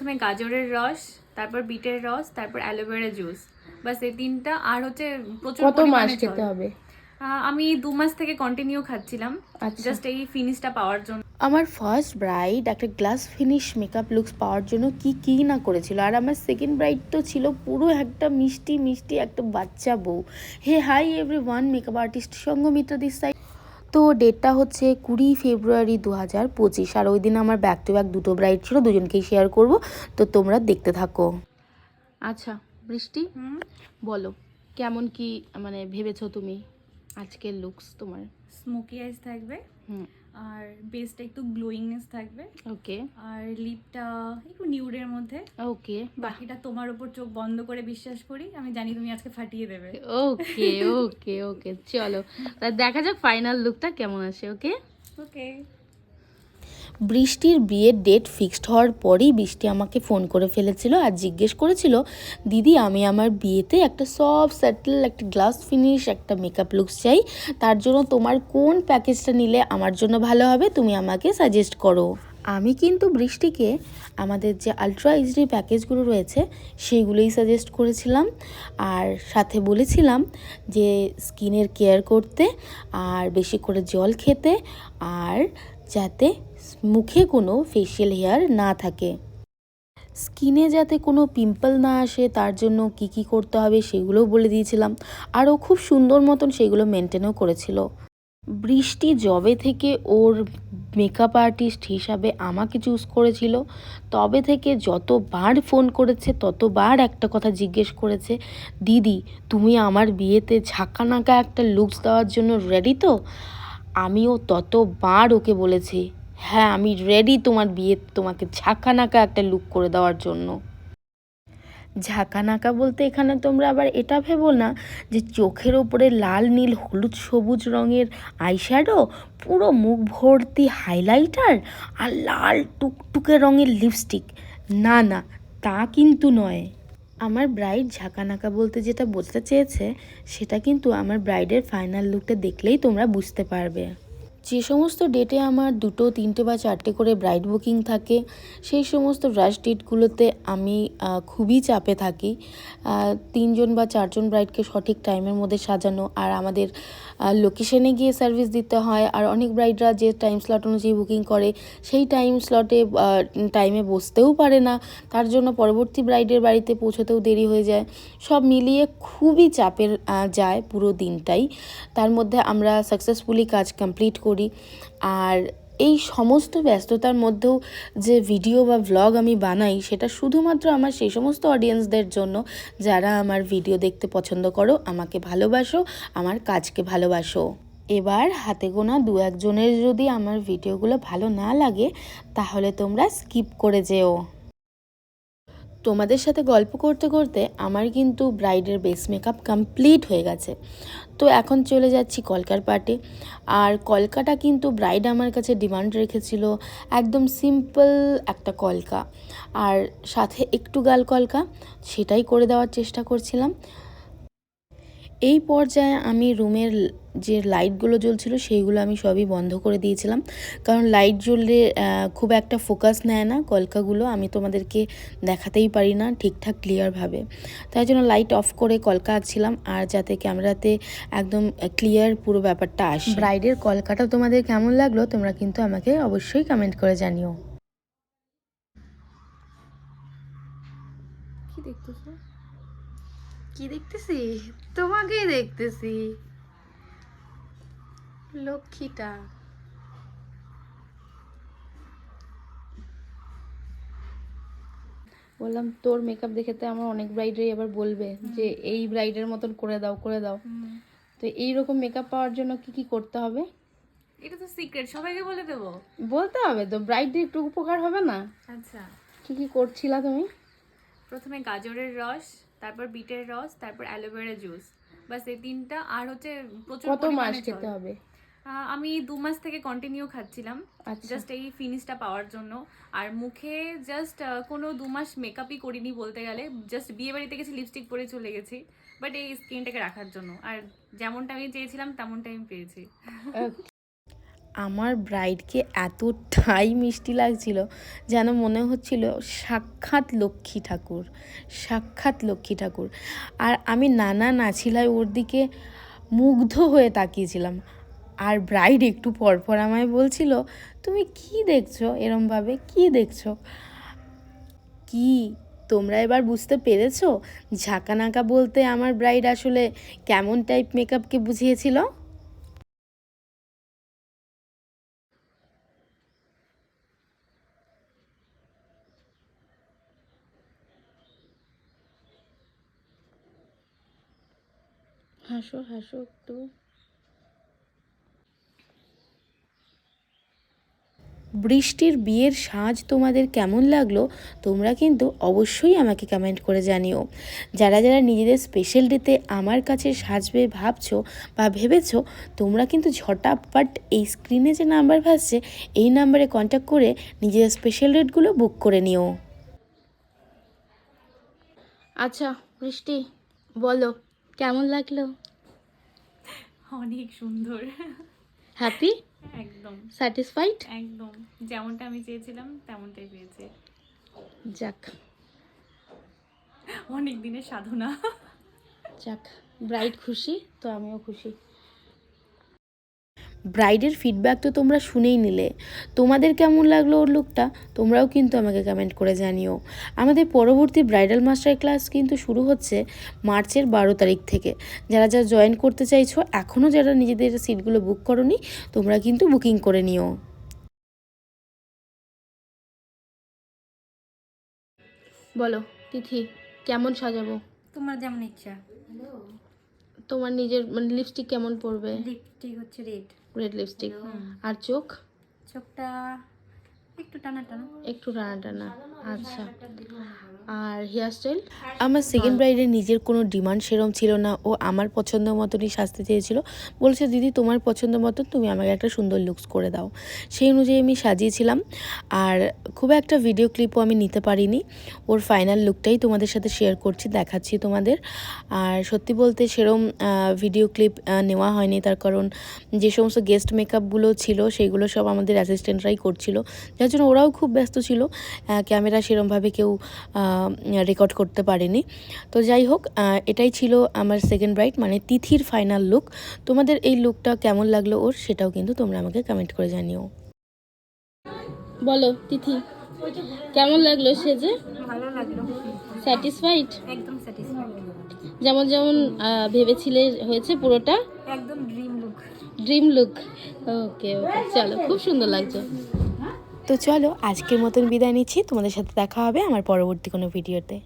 প্রথমে গাজরের রস তারপর বিটের রস তারপর অ্যালোভেরা জুস। বাস এই তিনটা আর হচ্ছে প্রচুর কত মাস খেতে হবে? আমি দু মাস থেকে কন্টিনিউ খাচ্ছিলাম। আচ্ছা। জাস্ট এই ফিনিশটা পাওয়ার জন্য। আমার ফার্স্ট ব্রাইড একটা গ্লাস ফিনিশ মেকআপ লুকস পাওয়ার জন্য কি কি না করেছিল। আর আমার সেকেন্ড ব্রাইড তো ছিল পুরো একটা মিষ্টি মিষ্টি একটা বাচ্চা বউ। Hey hi everyone makeup artist Sanghamitra this side তো ডেটটা হচ্ছে কুড়ি ফেব্রুয়ারি দু হাজার পঁচিশ। আর ওই দিন আমার ব্যাক টু ব্যাক দুটো ব্রাইড ছিল দুজনকেই শেয়ার করব। তো তোমরা দেখতে থাকো। আচ্ছা বৃষ্টি? বলো কেমন কি মানে ভেবেছো তুমি আজকের লুকস তোমার? স্মোকি আইস থাকবে। হুম। আর বেসটা একটু গ্লোয়িংনেস থাকবে। ওকে আর লিপটা একটু নিউডের মধ্যে। ওকে বাকিটা তোমার উপর চোখ বন্ধ করে বিশ্বাস করি আমি জানি তুমি আজকে ফাটিয়ে দেবে। ওকে ওকে ওকে চলো। তা দেখা যাক ফাইনাল লুকটা কেমন আসে ওকে ওকে বৃষ্টির বিয়ের ডেট ফিক্সড হওয়ার পরেই বৃষ্টি আমাকে ফোন করে ফেলেছিল আর জিজ্ঞেস করেছিল, দিদি, আমি আমার বিয়েতে একটা সব সেটেল একটা গ্লাস ফিনিশ একটা মেকআপ লুকস চাই। তার জন্য তোমার কোন প্যাকেজটা নিলে আমার জন্য ভালো হবে, তুমি আমাকে সাজেস্ট করো। আমি কিন্তু বৃষ্টিকে আমাদের যে আলট্রা এইচডি প্যাকেজগুলো রয়েছে, সেইগুলোই সাজেস্ট করেছিলাম। আর সাথে বলেছিলাম যে স্কিনের কেয়ার করতে, আর বেশি করে জল খেতে, আর যাতে মুখে কোনো ফেশিয়াল হেয়ার না থাকে। স্কিনে যাতে কোনো পিম্পল না আসে, তার জন্য কি কি করতে হবে সেগুলোও বলে দিয়েছিলাম। আর ও খুব সুন্দর মতন সেগুলো মেনটেনও করেছিল। বৃষ্টি জবে থেকে ওর মেকআপ আর্টিস্ট হিসাবে আমাকে চুজ করেছিল। তবে থেকে যতবার ফোন করেছে, ততবার একটা কথা জিজ্ঞেস করেছে, দিদি, তুমি আমার বিয়েতে ঝাঁকানাকা একটা লুকস দেওয়ার জন্য রেডি তো? আমিও ততবার ওকে বলেছি হ্যাঁ আমি রেডি তোমার বিয়ে, তোমাকে ঝাঁকানাকা একটা লুক করে দেওয়ার জন্য। ঝাঁকানাকা বলতে এখানে তোমরা আবার এটা ভেবো না যে চোখের ওপরে লাল, নীল, হলুদ, সবুজ রঙের আইশ্যাডো পুরো মুখ ভর্তি হাইলাইটার আর লাল টুকটুকে রঙের লিপস্টিক না না, তা কিন্তু নয়। আমার ব্রাইড ঝাঁকানাকা বলতে যেটা বোঝাতে চেয়েছে, সেটা কিন্তু আমার ব্রাইডের ফাইনাল লুকটা দেখলেই তোমরা বুঝতে পারবে। যে সমস্ত ডেটে আমার দুটো, তিনটে বা চারটে করে ব্রাইড বুকিং থাকে, সেই সমস্ত রাশ ডেটগুলোতে আমি খুবই চাপে থাকি। তিনজন বা চারজন ব্রাইডকে সঠিক টাইমের মধ্যে সাজানো আর আমাদের লোকেশনে গিয়ে সার্ভিস দিতে হয় আর অনেক ব্রাইডরা যে টাইম স্লট অনুযায়ী বুকিং করে, সেই টাইম স্লটে টাইমে বসতেও পারে না। তার জন্য পরবর্তী ব্রাইডের বাড়িতে পৌঁছতেও দেরি হয়ে যায়। সব মিলিয়ে খুবই চাপের যায় পুরো দিনটাই। তার মধ্যে আমরা সাকসেসফুলি কাজ কমপ্লিট করি। আর এই সমস্ত ব্যস্ততার মধ্যেও যে ভিডিও বা ভ্লগ আমি বানাই, সেটা শুধুমাত্র আমার সেই সমস্ত অডিয়েন্সদের জন্য, যারা আমার ভিডিও দেখতে পছন্দ করো, আমাকে ভালোবাসো, আমার কাজকে ভালোবাসো। এবার হাতে গোনা দু একজনের যদি আমার ভিডিওগুলো ভালো না লাগে, তাহলে তোমরা স্কিপ করে যেও। তোমাদের সাথে গল্প করতে করতে আমার কিন্তু ব্রাইডের বেস মেকআপ কমপ্লিট হয়ে গেছে। তো এখন চলে যাচ্ছি কলকার পার্টি। আর কলকাটা কিন্তু ব্রাইড আমার কাছে ডিমান্ড রেখেছিল একদম সিম্পল একটা কলকা। আর সাথে একটু গাল কলকা, সেটাই করে দেওয়ার চেষ্টা করছিলাম। এই পর্যায়ে আমি রুমের যে লাইটগুলো জ্বলছিল সেইগুলো আমি সবই বন্ধ করে দিয়েছিলাম। কারণ লাইট জ্বললে খুব একটা ফোকাস নেয় না কলকাগুলো আমি তোমাদেরকে দেখাতেই পারি না ঠিকঠাক ক্লিয়ারভাবে। তাই জন্য লাইট অফ করে কলকা আঁকছিলাম আর যাতে ক্যামেরাতে একদম ক্লিয়ার পুরো ব্যাপারটা আসে। ব্রাইডের কলকাটা তোমাদের কেমন লাগল তোমরা কিন্তু আমাকে অবশ্যই কমেন্ট করে জানিও। কি দেখতেছো? কি দেখতেছি? তোমাকেই দেখতেছি। লক্ষ্মীটা। বললাম তোর মেকআপ দেখে তো আমার অনেক ব্রাইডারই এবার বলবে যে এই ব্রাইডের মতন করে দাও করে দাও। তো এই রকম মেকআপ পাওয়ার জন্য কি কি করতে হবে? এটা তো সিক্রেট সবাইকে বলে দেবো। বলতে হবে তো ব্রাইডদের একটু উপকার হবে না? আচ্ছা। কি কি করছিলা তুমি? প্রথমে গাজরের রস তারপর বিটের রস তারপর অ্যালোভেরা জুস। বাস এই তিনটা আর হচ্ছে প্রচুর কত মাস খেতে হবে? আমি দু মাস থেকে কন্টিনিউ খাচ্ছিলাম। আচ্ছা। জাস্ট এই ফিনিশটা পাওয়ার জন্য। আর মুখে জাস্ট কোনো দু মাস মেকআপই করিনি বলতে গেলে। জাস্ট বিয়ে বাড়িতে গেছি লিপস্টিক পরে চলে গেছি। বাট এই স্কিনটাকে রাখার জন্য। আর যেমনটা আমি চেয়েছিলাম তেমনটা আমি পেয়েছি। আমার ব্রাইডকে এতটাই মিষ্টি লাগছিল যেন মনে হচ্ছিল সাক্ষাৎ লক্ষ্মী ঠাকুর, সাক্ষাৎ লক্ষ্মী ঠাকুর। আর আমি নানা নাছিলায় ওর দিকে মুগ্ধ হয়ে তাকিয়েছিলাম। আর ব্রাইড একটু পরপর আমায় বলছিল, তুমি কি দেখছ? এরমভাবে কি দেখছ? কি? তোমরা এবার বুঝতে পেরেছ? ঝাঁকানাকা বলতে আমার ব্রাইড আসলে কেমন টাইপ মেকআপকে বুঝিয়েছিল? হাসো হাসো একটু। বৃষ্টির বিয়ের সাজ তোমাদের কেমন লাগল তোমরা কিন্তু অবশ্যই আমাকে কমেন্ট করে জানিও। যারা যারা নিজেদের স্পেশাল ডেতে আমার কাছে সাজবে ভাবছ বা ভেবেছো তোমরা কিন্তু ঝটাপট এই স্ক্রিনে যে নাম্বার ভাসছে এই নাম্বারে কন্ট্যাক্ট করে নিজেদের স্পেশাল ডেটগুলো বুক করে নিও। আচ্ছা বৃষ্টি বলো কেমন লাগল? অনেক সুন্দর। হ্যাপি একদম। স্যাটিসফাইড একদম। যেমনটা আমি চেয়েছিলাম তেমনটাই পেয়েছে। যাক। অনেক দিনের সাধনা। যাক ব্রাইট খুশি তো আমিও খুশি। ব্রাইডের ফিডব্যাক তো তোমরা শুনেই নিলে। তোমাদের কেমন লাগল ওর লুকটা তোমরাও কিন্তু আমাকে কমেন্ট করে জানিও। আমাদের পরবর্তী ব্রাইডাল মাস্টার ক্লাস কিন্তু শুরু হচ্ছে মার্চের বারো তারিখ থেকে। যারা যারা জয়েন করতে চাইছো এখনও যারা নিজেদের সিটগুলো বুক করনি তোমরা কিন্তু বুকিং করে নিও। বলো তিথি কেমন সাজাবো? তোমার যেমন ইচ্ছা। তোমার নিজের মানে লিপস্টিক কেমন পড়বে লিপস্টিক হচ্ছে রেড রেড লিপস্টিক আর চোখ? চোখটা একটু টানা টানা একটু টানা টানা আচ্ছা। আর হেয়ার স্টাইল আমার সেকেন্ড ব্রাইডের নিজের কোনো ডিমান্ড সেরম ছিল না। ও আমার পছন্দ মতনই সাজতে চেয়েছিল। বলছে, দিদি, তোমার পছন্দ মতন তুমি আমাকে একটা সুন্দর লুকস করে দাও। সেই অনুযায়ী আমি সাজিয়েছিলাম। আর খুব একটা ভিডিও ক্লিপও আমি নিতে পারিনি। ওর ফাইনাল লুকটাই তোমাদের সাথে শেয়ার করছি, দেখাচ্ছি তোমাদের। আর সত্যি বলতে সেরম ভিডিও ক্লিপ নেওয়া হয়নি। তার কারণ যে সমস্ত গেস্ট মেকআপগুলো ছিল সেইগুলো সব আমাদের অ্যাসিস্ট্যান্টরাই করছিল। যার জন্য ওরাও খুব ব্যস্ত ছিল। ক্যামেরা সেরমভাবে কেউ রেকর্ড করতে পারেনি। তো যাই হোক এটাই ছিল আমার সেকেন্ড ব্রাইট মানে তিথির ফাইনাল লুক তোমাদের এই লুকটা কেমন লাগল ওর সেটাও কিন্তু তোমরা আমাকে কমেন্ট করে জানিও। বলো তিথি কেমন লাগল সেজে? ভালো লাগল। স্যাটিসফাইড একদম স্যাটিসফাইড যেমন যেমন ভেবেছিলে হয়েছে পুরোটা? একদম dream look dream look okay okay চলো খুব সুন্দর লাগছে। তো চলো আজকের মতন বিদায় নিচ্ছি। তোমাদের সাথে দেখা হবে আমার পরবর্তী কোনো ভিডিওতে।